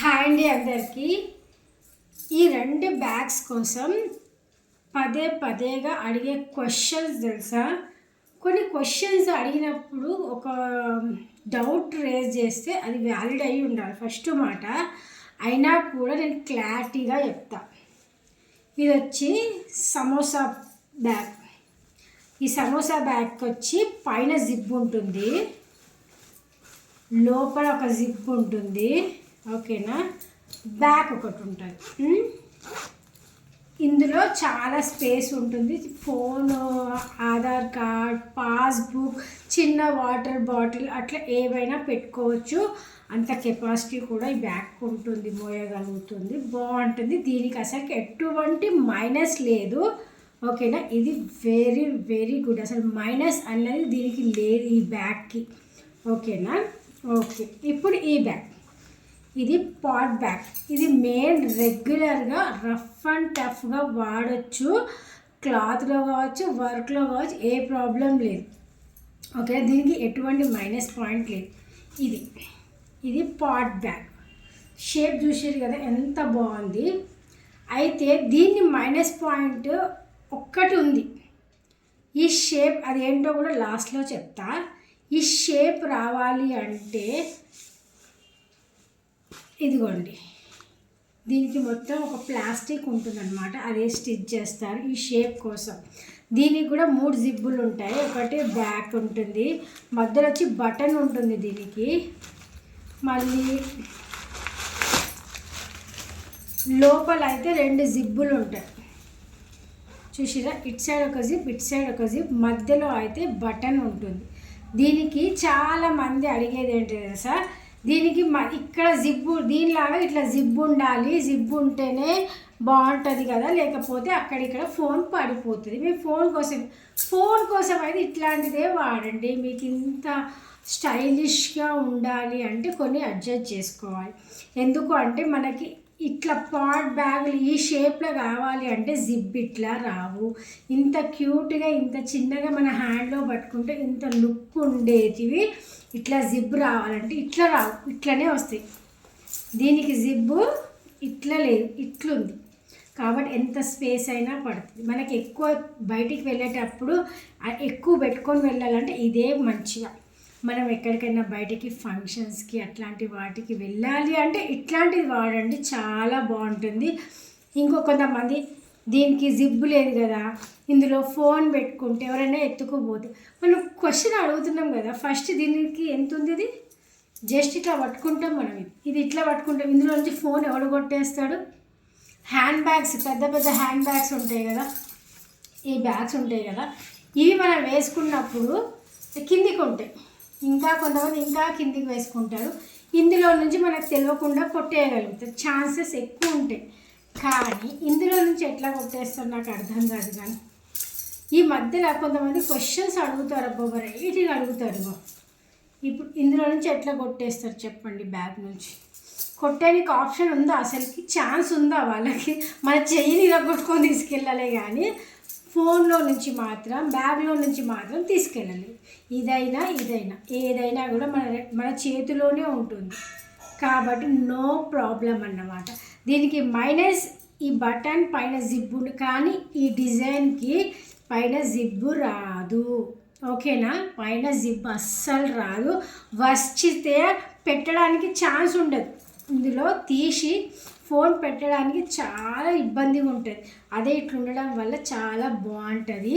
Hand అందరికి అందరికీ. ఈ రెండు బ్యాగ్స్ కోసం పదే పదేగా అడిగే క్వశ్చన్స్ తెలుసా? కొన్ని క్వశ్చన్స్ అడిగినప్పుడు ఒక డౌట్ రేజ్ చేస్తే అది వ్యాలిడ్ అయి ఉండాలి. ఫస్ట్ మాట అయినా కూడా నేను క్లారిటీగా చెప్తా. ఇది వచ్చి సమోసా బ్యాగ్ ఈ సమోసా బ్యాగ్ వచ్చి పైన జిప్ ఉంటుంది. లోపల ఒక జిప్ ఉంటుంది. ఓకేనా? బ్యాక్ ఒకటి ఉంటుంది. ఇందులో చాలా స్పేస్ ఉంటుంది. ఫోన్ ఆధార్ కార్డ్ పాస్బుక్ చిన్న వాటర్ బాటిల్ అట్లా ఏవైనా పెట్టుకోవచ్చు. అంత కెపాసిటీ కూడా ఈ బ్యాగ్ ఉంటుంది మోయగలుగుతుంది బాగుంటుంది. దీనికి అసలు ఎటువంటి మైనస్ లేదు. ఓకేనా? ఇది వెరీ వెరీ గుడ్ అసలు మైనస్ అన్నది దీనికి లేదు ఈ బ్యాగ్కి ఓకేనా? ఓకే. ఇప్పుడు ఈ బ్యాగ్ ఇది పాట్ బ్యాగ్ ఇది మెయిన్ రెగ్యులర్గా రఫ్ అండ్ టఫ్గా వాడచ్చు. క్లాత్లో కావచ్చు వర్క్లో కావచ్చు ఏ ప్రాబ్లం లేదు. ఓకే దీనికి ఎటువంటి మైనస్ పాయింట్ లేదు. ఇది ఇది పాట్ బ్యాగ్ షేప్ చూసారు కదా ఎంత బాగుంది. అయితే దీన్ని మైనస్ పాయింట్ ఒక్కటి ఉంది. ఈ షేప్ అదేంటో కూడా లాస్ట్లో చెప్తా. ఈ షేప్ రావాలి అంటే ఇదిగోండి. దీనికి మొత్తం ఒక ప్లాస్టిక్ ఉంటుందన్నమాట. అదే స్టిచ్ చేస్తారు ఈ షేప్ కోసం. దీనికి కూడా మూడు జిబ్బులు ఉంటాయి. ఒకటి బ్యాక్ ఉంటుంది. మధ్యలో వచ్చి బటన్ ఉంటుంది దీనికి. మళ్ళీ లోపల అయితే రెండు జిబ్బులు ఉంటాయి. చూసిరా? ఇటు సైడ్ ఒక జిప్ ఇటు సైడ్ ఒక జిప్ మధ్యలో అయితే బటన్ ఉంటుంది. దీనికి చాలామంది అడిగేది ఏంటి సార్ దీనికి ఇక్కడ జిబ్బు దీనిలాగా ఇట్లా జిబ్బు ఉండాలి. జిబ్బు ఉంటేనే బాగుంటుంది కదా. లేకపోతే అక్కడిక్కడ ఫోన్ పడిపోతుంది. మీ ఫోన్ కోసం ఫోన్ కోసం అయితే ఇట్లాంటిదే వాడండి. మీకు ఇంత స్టైలిష్గా ఉండాలి అంటే కొన్ని అడ్జస్ట్ చేసుకోవాలి. ఎందుకు అంటే మనకి ఇట్లా పాట్ బ్యాగులు ఈ షేప్లో కావాలి అంటే జిప్ ఇట్లా రావు. ఇంత క్యూట్గా ఇంత చిన్నగా మన హ్యాండ్లో పట్టుకుంటే ఇంత లుక్ ఉండేటివి ఇట్లా జిప్ రావాలంటే ఇట్లా రావు ఇట్లనే వస్తాయి. దీనికి జిబ్బు ఇట్లా లేదు ఇట్లుంది. కాబట్టి ఎంత స్పేస్ అయినా పడుతుంది. మనకి ఎక్కువ బయటికి వెళ్ళేటప్పుడు ఎక్కువ పెట్టుకొని వెళ్ళాలంటే ఇదే మంచిగా. మనం ఎక్కడికైనా బయటికి ఫంక్షన్స్కి అట్లాంటి వాటికి వెళ్ళాలి అంటే ఇట్లాంటిది వాడండి చాలా బాగుంటుంది. ఇంకో కొంతమంది దీనికి జిబ్బు లేదు కదా ఇందులో ఫోన్ పెట్టుకుంటే ఎవరైనా ఎత్తుకోపోతే మనం క్వశ్చన్ అడుగుతున్నాం కదా ఫస్ట్ దీనికి ఎంత ఉంది ఇది? జస్ట్ ఇట్లా పట్టుకుంటాం మనం ఇది. ఇది ఇట్లా పట్టుకుంటాం ఇందులో నుంచి ఫోన్ ఎవడు కొట్టేస్తాడు? హ్యాండ్ బ్యాగ్స్ పెద్ద పెద్ద హ్యాండ్ బ్యాగ్స్ ఉంటాయి కదా ఈ బ్యాగ్స్ ఉంటాయి కదా ఇవి మనం వేసుకున్నప్పుడు కిందికి ఉంటాయి. ఇంకా కొంతమంది ఇంకా కిందికి వేసుకుంటారు. ఇందులో నుంచి మనకు తెలియకుండా కొట్టేయగలుగుతారు. ఛాన్సెస్ ఎక్కువ ఉంటాయి. కానీ ఇందులో నుంచి ఎట్లా కొట్టేస్తారు నాకు అర్థం కాదు కానీ ఈ మధ్యలో కొంతమంది క్వశ్చన్స్ అడుగుతారు అబ్బో వెరైటీగా అడుగుతారు ఇప్పుడు ఇందులో నుంచి ఎట్లా కొట్టేస్తారు చెప్పండి బ్యాగ్ నుంచి. కొట్టడానికి ఆప్షన్ ఉందా? అసలుకి ఛాన్స్ ఉందా వాళ్ళకి? మన చెయ్యిని ఇరగొట్టుకొని తీసుకెళ్ళాలి కానీ ఫోన్లో నుంచి మాత్రం బ్యాగ్లో నుంచి మాత్రం తీసుకెళ్ళాలి ఇదైనా ఇదైనా ఏదైనా కూడా మన మన చేతిలోనే ఉంటుంది. కాబట్టి నో ప్రాబ్లం అన్నమాట. దీనికి మైనస్ ఈ బటన్ పైన జిబ్బు కానీ ఈ డిజైన్కి పైన జిబ్బు రాదు. ఓకేనా? పైన జిబ్బు అస్సలు రాదు. వచ్చితే పెట్టడానికి ఛాన్స్ ఉండదు. ఇందులో తీసి ఫోన్ పెట్టడానికి చాలా ఇబ్బందిగా ఉంటుంది. అదే ఇట్లా ఉండడం వల్ల చాలా బాగుంటుంది.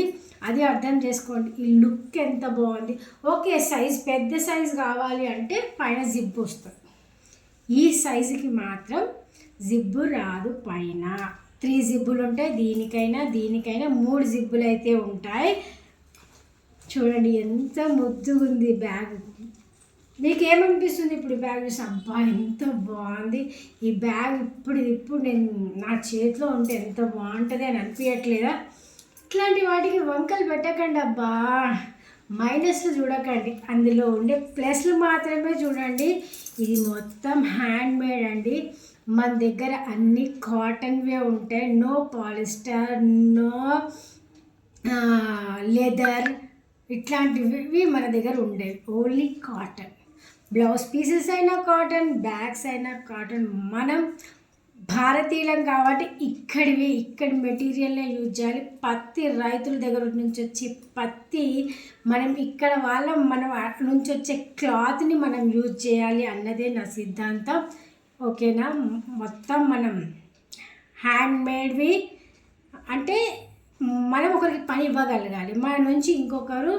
అది అర్థం చేసుకోండి. ఈ లుక్ ఎంత బాగుంది. ఓకే సైజ్ పెద్ద సైజ్ కావాలి అంటే పైన జిబ్ వస్తుంది. ఈ సైజుకి మాత్రం జిబ్బు రాదు పైన. త్రీ జిబ్బులు ఉంటాయి. దీనికైనా దీనికైనా మూడు జిబ్బులు అయితే ఉంటాయి. చూడండి ఎంత ముద్దుగా ఉంది బ్యాగ్. మీకు ఏమనిపిస్తుంది ఇప్పుడు ఈ బ్యాగ్ చూసి? అబ్బా ఎంత బాగుంది. ఈ బ్యాగ్ ఇప్పుడు ఇప్పుడు నేను నా చేతిలో ఉంటే ఎంత బాగుంటుంది అని అనిపించట్లేదా ఇట్లాంటి వాటికి వంకలు పెట్టకండి అబ్బా. మైనస్లు చూడకండి. అందులో ఉండే ప్లస్లు మాత్రమే చూడండి. ఇది మొత్తం హ్యాండ్ మేడ్ అండి. మన దగ్గర అన్ని కాటన్వే ఉంటాయి. నో పాలిస్టర్ నో లెదర్ ఇట్లాంటివి మన దగ్గర ఉండేవి. Only cotton. బ్లౌజ్ పీసెస్ అయినా కాటన్ బ్యాగ్స్ అయినా కాటన్. మనం భారతీయులం కాబట్టి ఇక్కడివి ఇక్కడి మెటీరియల్నే యూజ్ చేయాలి. పత్తి రైతుల దగ్గర నుంచి వచ్చి పత్తి మనం ఇక్కడ వాళ్ళ మనం నుంచి వచ్చే క్లాత్ని మనం యూజ్ చేయాలి అన్నదే నా సిద్ధాంతం. ఓకేనా? మొత్తం మనం హ్యాండ్ మేడ్వి అంటే మనం ఒకరికి పని ఇవ్వగలగాలి. మన నుంచి ఇంకొకరు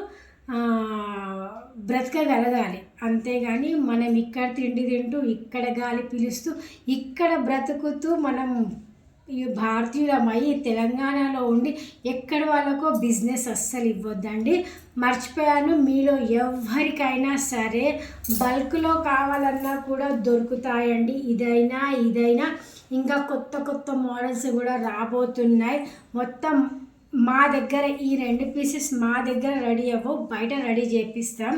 బ్రతకగలగాలి అంతేగాని మనం ఇక్కడ తిండి తింటూ ఇక్కడ గాలి పీలుస్తూ ఇక్కడ బ్రతుకుతూ మనం ఈ భారతీయులమై తెలంగాణలో ఉండి ఎక్కడ వాళ్ళకో బిజినెస్ అస్సలు ఇవ్వద్దండి. మర్చిపోయాను మీలో ఎవరికైనా సరే బల్క్లో కావాలన్నా కూడా దొరుకుతాయండి. ఇదైనా ఇదైనా ఇంకా కొత్త కొత్త మోడల్స్ కూడా రాబోతున్నాయి. మొత్తం మా దగ్గర ఈ రెండు పీసెస్ మా దగ్గర రెడీ అవ్వవు బయట రెడీ చేపిస్తాం.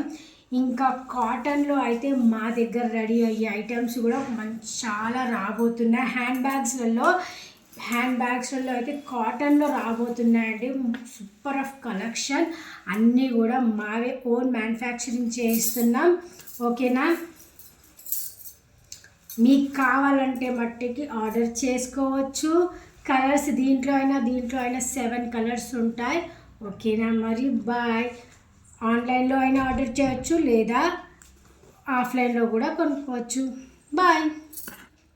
ఇంకా కాటన్లో అయితే మా దగ్గర రెడీ అయ్యే ఐటమ్స్ కూడా మంచి చాలా రాబోతున్నాయి. హ్యాండ్ బ్యాగ్స్లలో హ్యాండ్ బ్యాగ్స్లలో అయితే కాటన్లో రాబోతున్నాయండి. సూపర్ ఆఫ్ కలెక్షన్ అన్నీ కూడా మావే ఓన్ మ్యానుఫ్యాక్చరింగ్ చేయిస్తున్నాం. ఓకేనా? మీకు కావాలంటే మట్టికి ఆర్డర్ చేసుకోవచ్చు. కలర్స్ దీంట్లో అయినా దీంట్లో అయినా సెవెన్ కలర్స్ ఉంటాయి. ఓకేనా? మరి బాయ్ ఆన్లైన్లో అయినా ఆర్డర్ చేయొచ్చు లేదా ఆఫ్లైన్లో కూడా కొనుక్కోవచ్చు. బాయ్